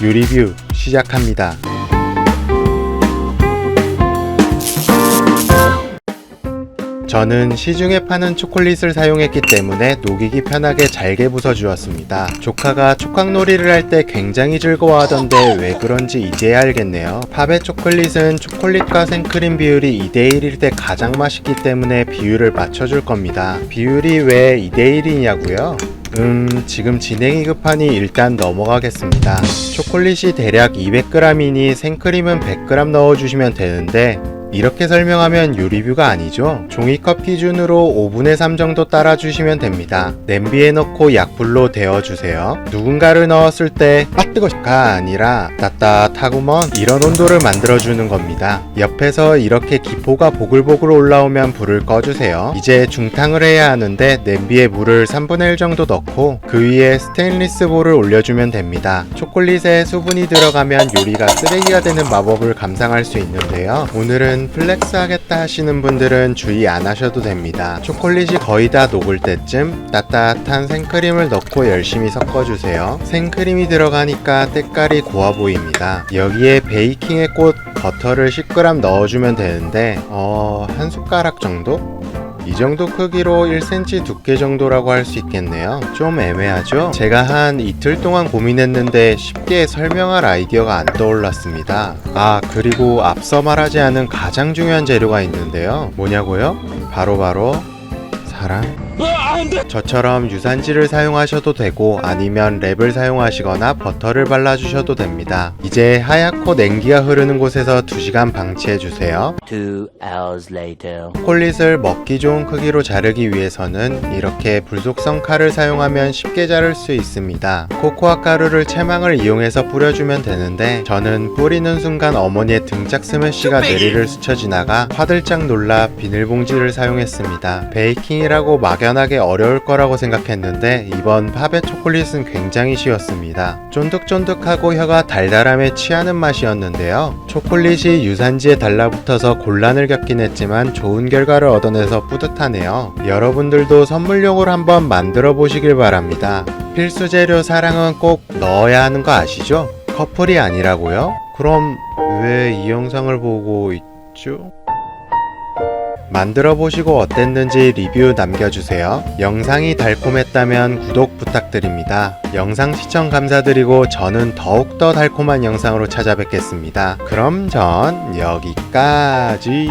유리뷰 시작합니다. 저는 시중에 파는 초콜릿을 사용했기 때문에 녹이기 편하게 잘게 부숴주었습니다. 조카가 촉각놀이를 할 때 굉장히 즐거워하던데 왜 그런지 이제야 알겠네요. 팝의 초콜릿은 초콜릿과 생크림 비율이 2대1일 때 가장 맛있기 때문에 비율을 맞춰줄 겁니다. 비율이 왜 2대1이냐고요? 음, 지금 진행이 급하니 일단 넘어가겠습니다. 초콜릿이 대략 200g이니 생크림은 100g 넣어주시면 되는데, 이렇게 설명하면 요리뷰가 아니죠? 종이컵 기준으로 5분의 3 정도 따라주시면 됩니다. 냄비에 넣고 약불로 데워주세요. 누군가를 넣었을 때, 아, 뜨거가 아니라, 따뜻하구먼, 이런 온도를 만들어주는 겁니다. 옆에서 이렇게 기포가 보글보글 올라오면 불을 꺼주세요. 이제 중탕을 해야 하는데, 냄비에 물을 3분의 1 정도 넣고, 그 위에 스테인리스 볼을 올려주면 됩니다. 초콜릿에 수분이 들어가면 요리가 쓰레기가 되는 마법을 감상할 수 있는데요. 오늘은 플렉스 하겠다 하시는 분들은 주의 안 하셔도 됩니다. 초콜릿이 거의 다 녹을 때쯤 따뜻한 생크림을 넣고 열심히 섞어주세요. 생크림이 들어가니까 때깔이 고와 보입니다. 여기에 베이킹의 꽃 버터를 10g 넣어주면 되는데, 어, 한 숟가락 정도? 이 정도 크기로 1cm 두께 정도라고 할 수 있겠네요. 좀 애매하죠? 제가 한 이틀 동안 고민했는데 쉽게 설명할 아이디어가 안 떠올랐습니다. 아, 그리고 앞서 말하지 않은 가장 중요한 재료가 있는데요. 뭐냐고요? 바로바로 사랑? 저처럼 유산지를 사용하셔도 되고 아니면 랩을 사용하시거나 버터를 발라주셔도 됩니다. 이제 하얗고 냉기가 흐르는 곳에서 2시간 방치해주세요. 초콜릿을 먹기 좋은 크기로 자르기 위해서는 이렇게 불속성 칼을 사용하면 쉽게 자를 수 있습니다. 코코아 가루를 채망을 이용해서 뿌려주면 되는데 저는 뿌리는 순간 어머니의 등짝 스매시가 내리를 스쳐 지나가 화들짝 놀라 비닐봉지를 사용했습니다. 베이킹이라고 막연 하게 어려울 거라고 생각했는데 이번 팝의 초콜릿은 굉장히 쉬웠습니다. 쫀득쫀득하고 혀가 달달함에 취하는 맛이었는데요. 초콜릿이 유산지에 달라붙어서 곤란을 겪긴 했지만 좋은 결과를 얻어내서 뿌듯하네요. 여러분들도 선물용으로 한번 만들어 보시길 바랍니다. 필수 재료 사랑은 꼭 넣어야 하는 거 아시죠? 커플이 아니라고요? 그럼 왜 이 영상을 보고 있죠? 만들어 보시고 어땠는지 리뷰 남겨주세요. 영상이 달콤했다면 구독 부탁드립니다. 영상 시청 감사드리고 저는 더욱더 달콤한 영상으로 찾아뵙겠습니다. 그럼 전 여기까지.